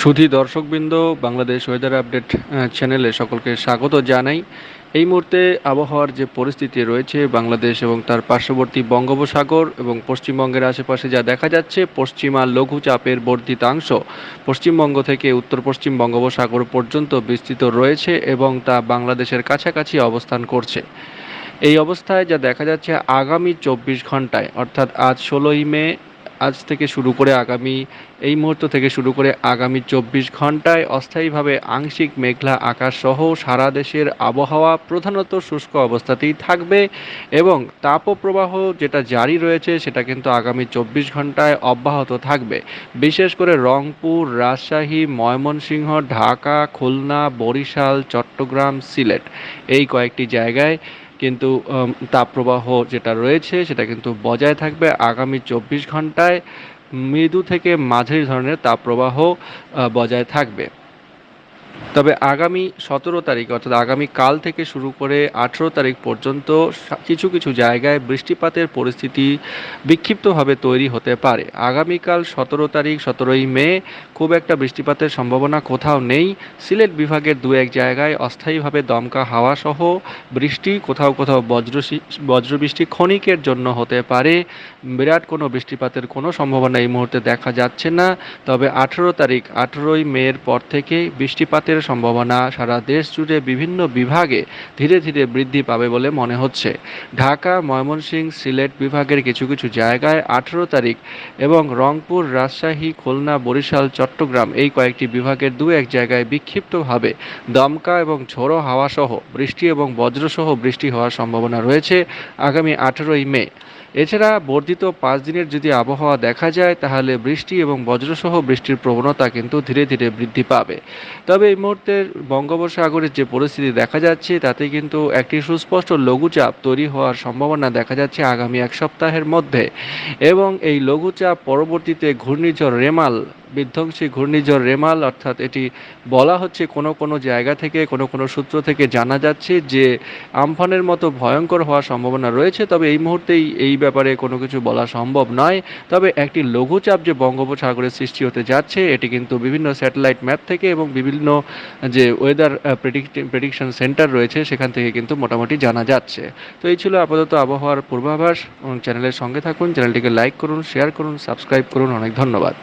সুধী দর্শকবৃন্দ, Bangladesh weather update চ্যানেলে সকলকে স্বাগত জানাই। এই মুহূর্তে আবহাওয়ার যে পরিস্থিতি রয়েছে বাংলাদেশ এবং তার পার্শ্ববর্তী বঙ্গোপসাগর এবং পশ্চিমবঙ্গের আশেপাশে যা দেখা যাচ্ছে, পশ্চিমা লঘুচাপের বর্ধিতাংশ পশ্চিমবঙ্গ থেকে উত্তর পশ্চিম বঙ্গোপসাগর পর্যন্ত বিস্তৃত রয়েছে এবং তা বাংলাদেশের কাছাকাছি অবস্থান করছে। এই অবস্থায় যা দেখা যাচ্ছে, আগামী চব্বিশ ঘন্টায়, অর্থাৎ আজ ষোলোই মে আজ থেকে শুরু করে আগামী, এই মুহূর্ত থেকে শুরু করে আগামী চব্বিশ ঘন্টায় অস্থায়ীভাবে আংশিক মেঘলা আকাশ সহ সারা দেশের আবহাওয়া প্রধানত শুষ্ক অবস্থাতেই থাকবে এবং তাপপ্রবাহ যেটা জারি রয়েছে সেটা কিন্তু আগামী চব্বিশ ঘন্টায় অব্যাহত থাকবে। বিশেষ করে রংপুর, রাজশাহী, ময়মনসিংহ, ঢাকা, খুলনা, বরিশাল, চট্টগ্রাম, সিলেট এই কয়েকটি জায়গায় কিন্তু তাপপ্রবাহ যেটা রয়েছে সেটা কিন্তু বজায় থাকবে আগামী চব্বিশ ঘন্টায়। মৃদু থেকে মাঝারি ধরনের তাপপ্রবাহ বজায় থাকবে। তবে আগামী সতেরো তারিখ, অর্থাৎ আগামী কাল থেকে শুরু করে আঠেরো তারিখ পর্যন্ত কিছু কিছু জায়গায় বৃষ্টিপাতের পরিস্থিতি বিক্ষিপ্তভাবে তৈরি হতে পারে। আগামীকাল সতেরো তারিখ, সতেরোই মে খুব একটা বৃষ্টিপাতের সম্ভাবনা কোথাও নেই। সিলেট বিভাগের দু এক জায়গায় অস্থায়ীভাবে দমকা হাওয়া সহ বৃষ্টি কোথাও কোথাও বজ্র বজ্রবৃষ্টি ক্ষণিকের জন্য হতে পারে। বিরাট কোনো বৃষ্টিপাতের কোনো সম্ভাবনা এই মুহূর্তে দেখা যাচ্ছে না। তবে আঠেরো তারিখ, আঠেরোই মের পর থেকে বৃষ্টিপাতের সম্ভাবনা সারা দেশ জুড়ে বিভিন্ন বিভাগে ধীরে ধীরে বৃদ্ধি পাবে বলে মনে হচ্ছে। ঢাকা, ময়মনসিংহ, সিলেট বিভাগের কিছু কিছু জায়গায় আঠেরো তারিখ এবং রংপুর, রাজশাহী, খুলনা, বরিশাল, চট্টগ্রাম এই কয়েকটি বিভাগের দু এক জায়গায় বিক্ষিপ্তভাবে দমকা এবং ঝোড়ো হাওয়াসহ বৃষ্টি এবং বজ্রসহ বৃষ্টি হওয়ার সম্ভাবনা রয়েছে আগামী আঠেরোই মে। এছাড়া বর্ধিত পাঁচ দিনের যদি আবহাওয়া দেখা যায়, তাহলে বৃষ্টি এবং বজ্রসহ বৃষ্টির প্রবণতা কিন্তু ধীরে ধীরে বৃদ্ধি পাবে। তবে এই মুহূর্তে বঙ্গোপসাগরের যে পরিস্থিতি দেখা যাচ্ছে, তাতে কিন্তু একটি সুস্পষ্ট লঘুচাপ তৈরি হওয়ার সম্ভাবনা দেখা যাচ্ছে আগামী এক সপ্তাহের মধ্যে। এবং এই লঘুচাপ পরবর্তীতে ঘূর্ণিঝড় রেমাল বিধ্বংসী ঘূর্ণিঝড় রেমাল, অর্থাৎ এটি বলা হচ্ছে কোনো কোনো জায়গা থেকে, কোনো কোনো সূত্র থেকে জানা যাচ্ছে যে আমফানের মতো ভয়ঙ্কর হওয়ার সম্ভাবনা রয়েছে। তবে এই মুহূর্তেই এই ব্যাপারে কোনো কিছু বলা সম্ভব নয়। তবে একটি লঘুচাপ যে বঙ্গোপসাগরে সৃষ্টি হতে যাচ্ছে, এটি কিন্তু বিভিন্ন স্যাটেলাইট ম্যাপ থেকে এবং বিভিন্ন যে ওয়েদার প্রেডিকশন সেন্টার রয়েছে, সেখান থেকে কিন্তু মোটামুটি জানা যাচ্ছে। তো এই ছিল আপাতত আবহাওয়ার পূর্বাভাস। এবং চ্যানেলের সঙ্গে থাকুন, চ্যানেলটিকে লাইক করুন, শেয়ার করুন, সাবস্ক্রাইব করুন। অনেক ধন্যবাদ।